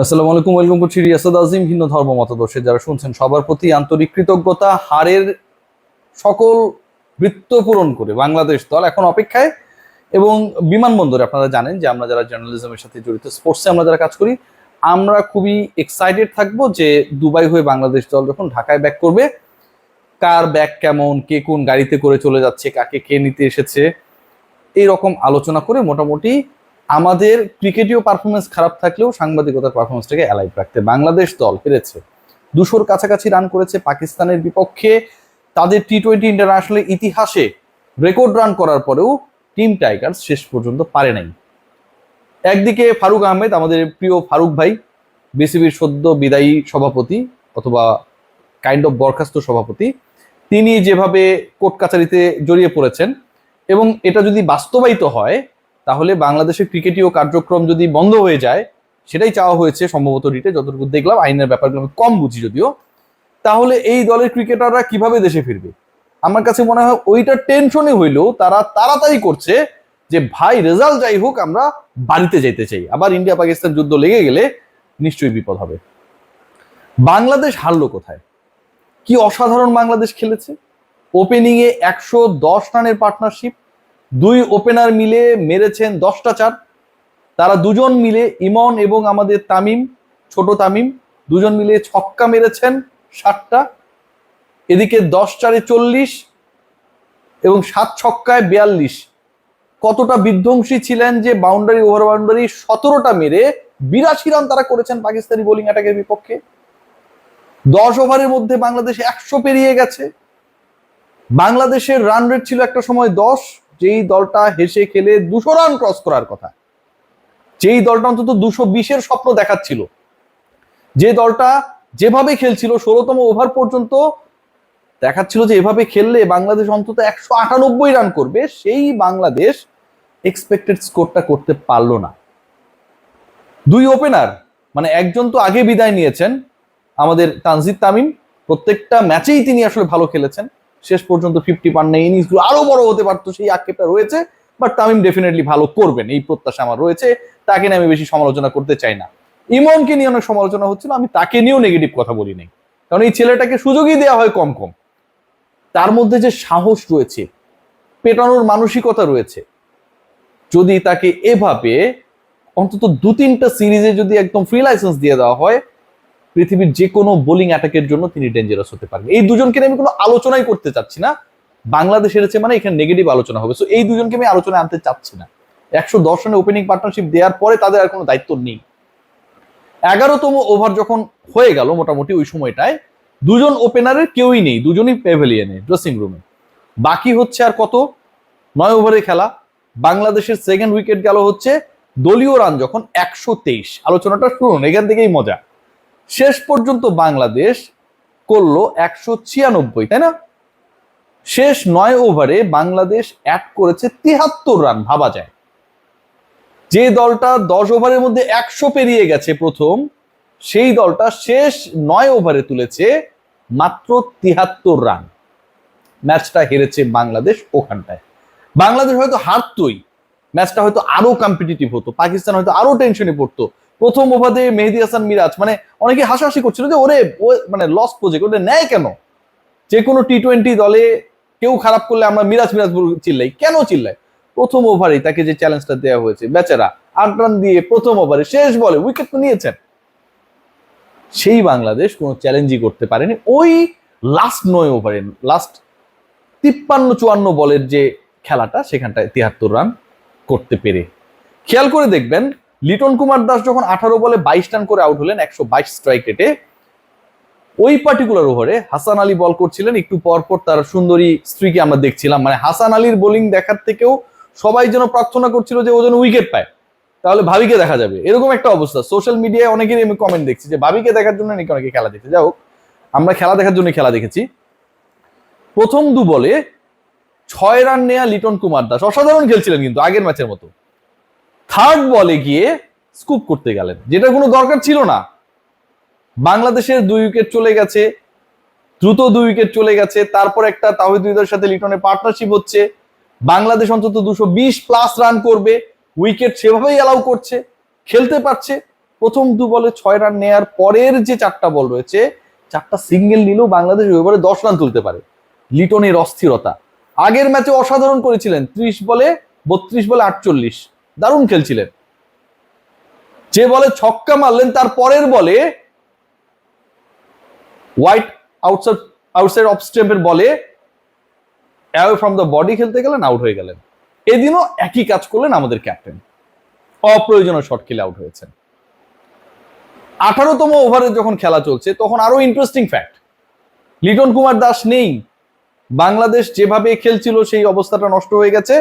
আসসালামু আলাইকুম, ওয়েলকাম করছি রিয়াসাদ আজিম ভিন্ন ধর্ম মতাদর্শে। যারা শুনছেন, সবার প্রতি আন্তরিক কৃতজ্ঞতা, হারের সকল বৃত্ত পূরণ করে বাংলাদেশ দল এখন অপেক্ষায়। এবং বিমানবন্দরে আপনারা জানেন যে আমরা যারা জার্নালিজমের সাথে জড়িত স্পোর্টসে আমরা যারা কাজ করি, আমরা খুবই এক্সাইটেড থাকব যে দুবাই হয়ে বাংলাদেশ দল যখন ঢাকায় ব্যাক করবে, কার ব্যাক কেমন, কে কোন গাড়িতে করে চলে যাচ্ছে, কাকে কে নিতে এসেছে এই রকম আলোচনা করে মোটামুটি আমাদের ক্রিকেটীয় পারফরমেন্স খারাপ থাকলেও সাংবাদিকতার পারফরমেন্সটাকে অ্যালাইভ রাখতে বাংলাদেশ দল পেরেছে দুশোর কাছাকাছি রান করেছে পাকিস্তানের বিপক্ষে। তাদের টি টোয়েন্টি ইন্টারন্যাশনাল ইতিহাসে রেকর্ড রান করার পরেও টিম টাইগার্স শেষ পর্যন্ত পারে নাই। একদিকে ফারুক আহমেদ, আমাদের প্রিয় ফারুক ভাই বিসিবির সদ্য বিদায়ী সভাপতি অথবা কাইন্ড অফ বরখাস্ত সভাপতি, তিনি যেভাবে কোর্ট কাছারিতে জড়িয়ে পড়েছেন এবং এটা যদি বাস্তবায়িত হয় তাহলে বাংলাদেশের ক্রিকেটীয় কার্যক্রম যদি বন্ধ হয়ে যায়, সেটাই চাওয়া হয়েছে সম্ভবত রিটে, যতটুকু দেখলাম, আইনের ব্যাপারগুলো আমি কম বুঝি যদিও। তাহলে এই দলের ক্রিকেটাররা কীভাবে দেশে ফিরবে? আমার কাছে মনে হয় ওইটা টেনশনে হইলেও তারা তাড়াতাড়ি করছে যে, ভাই, রেজাল্ট যাই হোক, আমরা বাড়িতে যেতে চাই। আবার ইন্ডিয়া পাকিস্তান যুদ্ধ লেগে গেলে নিশ্চয়ই বিপদ হবে। বাংলাদেশ হারলো কোথায়? কি অসাধারণ বাংলাদেশ খেলেছে? ওপেনিং এ একশো দশ রানের পার্টনারশিপ দুই ওপেনার মিলে মেরেছেন দশটা চার। তারা দুজন মিলে ইমন এবং আমাদের তামিম, ছোট তামিম, দুজন মিলে ছক্কা মেরেছেন ষাটটা এদিকে দশ চারে চল্লিশ এবং সাত ছক্কায় বিয়াল্লিশ। কতটা বিধ্বংসী ছিলেন যে বাউন্ডারি ওভার বাউন্ডারি সতেরোটা মেরে বিরাশি রান তারা করেছেন পাকিস্তানি বোলিং অ্যাটাকের বিপক্ষে। দশ ওভারের মধ্যে বাংলাদেশ একশো পেরিয়ে গেছে। বাংলাদেশের রান রেট ছিল একটা সময় দশ। যেই দলটা হেসে খেলে দুশো রান ক্রস করার কথা। যেই দলটা অন্তত দুশো বিশের স্বপ্ন দেখাচ্ছিল। যে দলটা যেভাবে খেলছিল, ষোলোতম ওভার পর্যন্ত দেখাচ্ছিল যে এভাবে খেললে বাংলাদেশ অন্তত একশো আটানব্বই রান করবে, সেই বাংলাদেশ এক্সপেক্টেড স্কোরটা করতে পারল না। দুই ওপেনার মানে একজন তো আগে বিদায় নিয়েছেন আমাদের তানজিদ তামিম, প্রত্যেকটা ম্যাচেই তিনি আসলে ভালো খেলেছেন। শেষ পর্যন্ত ফিফটি পান নেই ইনিংসগুলো আরও বড় হতে পারতো সেই আক্ষেপটা রয়েছে বাট তামিম ডেফিনেটলি ভালো করবেন, এই প্রত্যাশা আমার রয়েছে, তাকে নিয়ে আমি বেশি সমালোচনা করতে চাই না। ইমনকে নিয়ে অনেক সমালোচনা হচ্ছিল, আমি তাকে নিয়েও নেগেটিভ কথা বলি নাই, কারণ এই ছেলেটাকে সুযোগই দেওয়া হয় কম কম। তার মধ্যে যে সাহস রয়েছে, পেটানোর মানসিকতা রয়েছে, যদি তাকে এভাবে অন্তত দু তিনটা সিরিজে যদি একদম ফ্রি লাইসেন্স দিয়ে দেওয়া হয় পৃথিবীর যে কোনো বোলিং অ্যাটাকের জন্য তিনি ডেঞ্জারাস হতে পারবেন এই দুজনকে আমি কোনো আলোচনাই করতে চাচ্ছি না। বাংলাদেশ হেরেছে মানে এখানে নেগেটিভ আলোচনা হবে। সো এই দুজনকে আমি আলোচনা আনতে চাচ্ছি না। একশো দশ রানের ওপেনিং পার্টনারশিপ দেওয়ার পরে তাদের আর কোনো দায়িত্ব নেই। এগারোতম ওভার যখন হয়ে গেল মোটামুটি ওই সময়টায়, দুজন ওপেনারের কেউই নেই, দুজনই পেভেলিয়নে ড্রেসিং রুমে বাকি হচ্ছে আর কত? নয় ওভারে খেলা। বাংলাদেশের সেকেন্ড উইকেট গেল হচ্ছে দলীয় রান যখন একশো তেইশ। আলোচনাটা শুনুন, এখান থেকেই মজা। শেষ পর্যন্ত বাংলাদেশ করল একশো ছিয়ানব্বই, তাই না? শেষ নয় ওভারে বাংলাদেশ অ্যাড করেছে তিহাত্তর রান ভাবা যায়। যে দলটা দশ ওভারের মধ্যে একশো পেরিয়ে গেছে প্রথম, সেই দলটা শেষ নয় ওভারে তুলেছে মাত্র তিহাত্তর রান ম্যাচটা হেরেছে বাংলাদেশ ওখানটায়। বাংলাদেশ হয়তো হারতই, ম্যাচটা হয়তো আরও কম্পিটিটিভ হতো, পাকিস্তান হয়তো আরও টেনশনে পড়তো। প্রথম ওভারে মেহেদি হাসান মিরাজ। মানে অনেকে হাসাহাসি করছিল যে, ওরে মানে লস প্রজেক্ট ওটা নেয় কেন? যে কোনো টি টোয়েন্টি দলে কেউ খারাপ করলে আমরা মিরাজ মিরাজ চিল্লাই। কেন চিল্লাই প্রথম ওভারেই তাকে যে চ্যালেঞ্জটা দেওয়া হয়েছে, বেচারা আট রান দিয়ে প্রথম ওভারে শেষ বলে উইকেট তো নিয়েছেন। সেই বাংলাদেশ কোনো চ্যালেঞ্জই করতে পারেনি। ওই লাস্ট নয় ওভারে লাস্ট তিপ্পান্ন চুয়ান্ন বলের যে খেলাটা, সেখানটায় তিয়াত্তর রান করতে পেরে। খেয়াল করে দেখবেন লিটন কুমার দাস যখন আঠারো বলে বাইশ রান করে আউট হলেন, একশো বাইশ স্ট্রাইক রেটে ওই পার্টিকুলার ওভারে হাসান আলী বল করছিলেন। একটু পর পর তার সুন্দরী স্ত্রীকে আমরা দেখছিলাম। মানে হাসান আলীর বোলিং দেখার থেকেও সবাই যেন প্রার্থনা করছিল যে ও যেন উইকেট পায়। তাহলে ভাবিকে দেখা যাবে। এরকম একটা অবস্থা। সোশ্যাল মিডিয়ায় অনেকেরই আমি কমেন্ট দেখছি যে, ভাবিকে দেখার জন্য নাকি অনেকে খেলা দেখছে? যাই হোক, আমরা খেলা দেখার জন্য খেলা দেখেছি। প্রথম দু বলে ছয় রান নেয়া লিটন কুমার দাস। অসাধারণ খেলছিলেন কিন্তু আগের ম্যাচের মতো। থার্ড বলে গিয়ে স্কুপ করতে গেলেন, যেটা কোনো দরকার ছিল না। বাংলাদেশের দুই উইকেট চলে গেছে, দ্রুত দুই উইকেট চলে গেছে, তারপর একটা তাহিদ হৃদয়ের সাথে লিটনের পার্টনারশিপ হচ্ছে। বাংলাদেশ অন্তত দুশো বিশ প্লাস রান করবে, উইকেট সেভাবেই অ্যালাউ করছে, খেলতে পারছে। প্রথম দু বলে ছয় রান নেয়ার পরের যে চারটা বল রয়েছে, চারটা সিঙ্গেল নিলেও বাংলাদেশ ওভারে দশ রান তুলতে পারে, লিটনের অস্থিরতা। আগের ম্যাচে অসাধারণ করেছিলেন, ত্রিশ বলে বত্রিশ বলে আটচল্লিশ। দারুণ খেলছিলেন। যে বলে ছক্কা মারলেন, তার পরের বলে হোয়াইট আউটসাইড আউটসাইড অফ স্টেম্পের বলে অ্যাওয়ে ফ্রম দ্য বডি খেলতে গেলেন আউট হয়ে গেলেন। এদিনও একই কাজ করলেন আমাদের ক্যাপ্টেন অপ্রয়োজনীয় শট খেলে আউট হয়েছেন। আঠারোতম ওভারে যখন খেলা চলছে, তখন আরও ইন্টারেস্টিং ফ্যাক্ট লিটন কুমার দাস নেই। বাংলাদেশ যেভাবে খেলছিল, সেই অবস্থাটা নষ্ট হয়ে গেছে।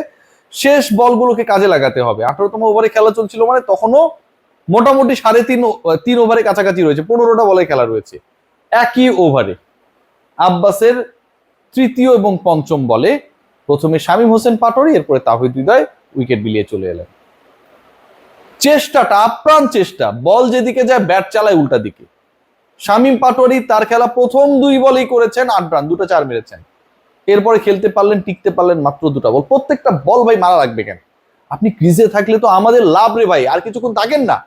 শেষ বলগুলোকে কাজে লাগাতে হবে। আঠারোতম ওভারে খেলা চলছিল মানে তখনও মোটামুটি সাড়ে তিন তিন ওভারে কাছাকাছি রয়েছে। পনেরোটা বলে খেলা রয়েছে একই ওভারে আব্বাসের তৃতীয় এবং পঞ্চম বলে প্রথমে শামীম হোসেন পাটোয়ারি, এরপরে তাহিদ হৃদয় উইকেট বিলিয়ে চলে এলেন। চেষ্টাটা, আপ্রাণ চেষ্টা, বল যেদিকে যায়, ব্যাট চালায় উল্টা দিকে। শামীম পাটোয়ারি তার খেলা প্রথম দুই বলেই করেছেন, আট রান, দুটো চার মেরেছেন। এরপরে খেলতে পারলেন, টিকতে পারলেন মাত্র দুটা বল। প্রত্যেকটা বল ভাই মারা লাগবে কেন? আপনি ক্রিজে থাকলে তো আমাদের লাভ রে ভাই, আর কিছুক্ষণ থাকেন না।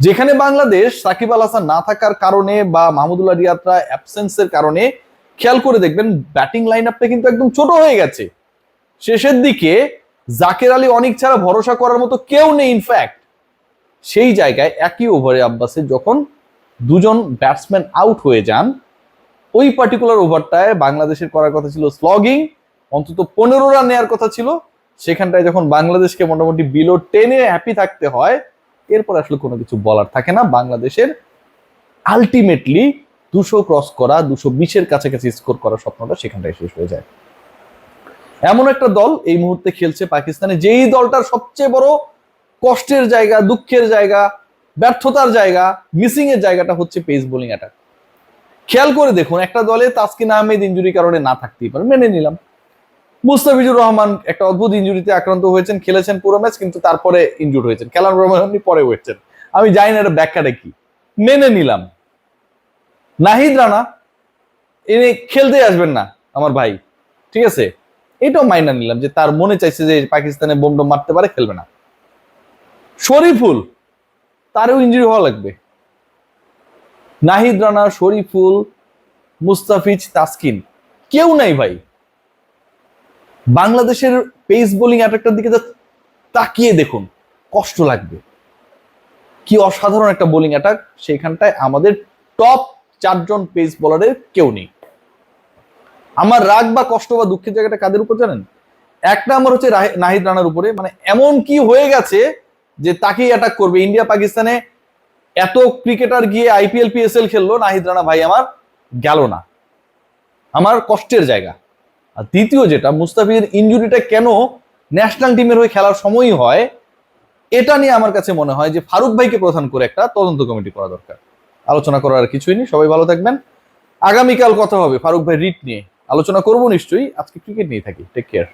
যেখানে বাংলাদেশ সাকিব আল হাসান না থাকার কারণে বা মাহমুদুল্লাহ রিয়াদরা অ্যাবসেন্সের কারণে, খেয়াল করে দেখবেন ব্যাটিং লাইন আপটা কিন্তু একদম ছোট হয়ে গেছে। শেষের দিকে জাকের আলী অনেক ছাড়া ভরসা করার মতো কেউ নেই ইনফ্যাক্ট সেই জায়গায় একই ওভারে আব্বাসের যখন দুজন ব্যাটসম্যান আউট হয়ে যান ওই পার্টিকুলার ওভারটায় বাংলাদেশের করার কথা ছিল স্লগিং অন্তত পনেরো রান নেওয়ার কথা ছিল। সেখানটায় যখন বাংলাদেশকে মোটামুটি বিলো টেনে হ্যাপি থাকতে হয়, এরপর আসলে কোনো কিছু বলার থাকে না। বাংলাদেশের আলটিমেটলি দুশো ক্রস করা, দুশো বিশের কাছাকাছি স্কোর করার স্বপ্নটা সেখানটায় শেষ হয়ে যায়। এমন একটা দল এই মুহূর্তে খেলছে পাকিস্তানে, যেই দলটার সবচেয়ে বড় কষ্টের জায়গা, দুঃখের জায়গা, ব্যর্থতার জায়গা মিসিং এর জায়গাটা হচ্ছে পেস বোলিং অ্যাটাক খেয়াল করে দেখুন, একটা দলে তাসকিন আহমেদ ইঞ্জুরি কারণে না থাকতেই পারে। মেনে নিলাম। মুস্তাফিজুর রহমান একটা অদ্ভুত ইঞ্জুরিতে আক্রান্ত হয়েছেন, খেলেছেন পুরো ম্যাচ কিন্তু তারপরে ইনজুর হয়েছেন। খেলার রহমান পরে হয়েছেন আমি জানি না এটা ব্যাখ্যাটা কি। মেনে নিলাম। নাহিদ রানা, ইনি খেলতে আসবেন না, আমার ভাই। ঠিক আছে? এটাও মাইনা নিলাম যে তার মনে চাইছে যে পাকিস্তানে বোমডম মারতে পারে, খেলবে না। শরীফুল, তারও ইঞ্জুরি হওয়া লাগবে। নাহিদ রানা, শরীফুল, মুস্তাফিজ, তাসকিন। কেউ নাই ভাই। বাংলাদেশের পেস বোলিং অ্যাটাকটার দিকে তাকিয়ে দেখুন, কষ্ট লাগবে। কি অসাধারণ একটা বোলিং অ্যাটাক সেখানটায় আমাদের টপ চারজন পেস বোলারের কেউ নেই। আমার রাগ বা কষ্ট বা দুঃখের জায়গাটা কাদের উপর জানেন? এক নাম্বার হচ্ছে নাহিদ রানার উপরে। মানে এমন কি হয়ে গেছে যে তাকেই অ্যাটাক করবে। ইন্ডিয়া পাকিস্তানে এত ক্রিকেটার গিয়ে আইপিএল পিএসএল খেললো, নাহিদ রানা ভাই আমার গেল না। আমার কষ্টের জায়গা। আর দ্বিতীয় যেটা, মুস্তাফিজের ইঞ্জুরিটা কেন ন্যাশনাল টিমের হয়ে খেলার সময়ই হয়, এটা নিয়ে আমার কাছে মনে হয় যে ফারুক ভাইকে প্রধান করে একটা তদন্ত কমিটি করা দরকার। আলোচনা করার আর কিছুই নেই, সবাই ভালো থাকবেন। আগামীকাল কথা হবে ফারুক ভাই রিট নিয়ে। আলোচনা করব নিশ্চয়ই, আজকে ক্রিকেট নিয়ে থাকি। Take care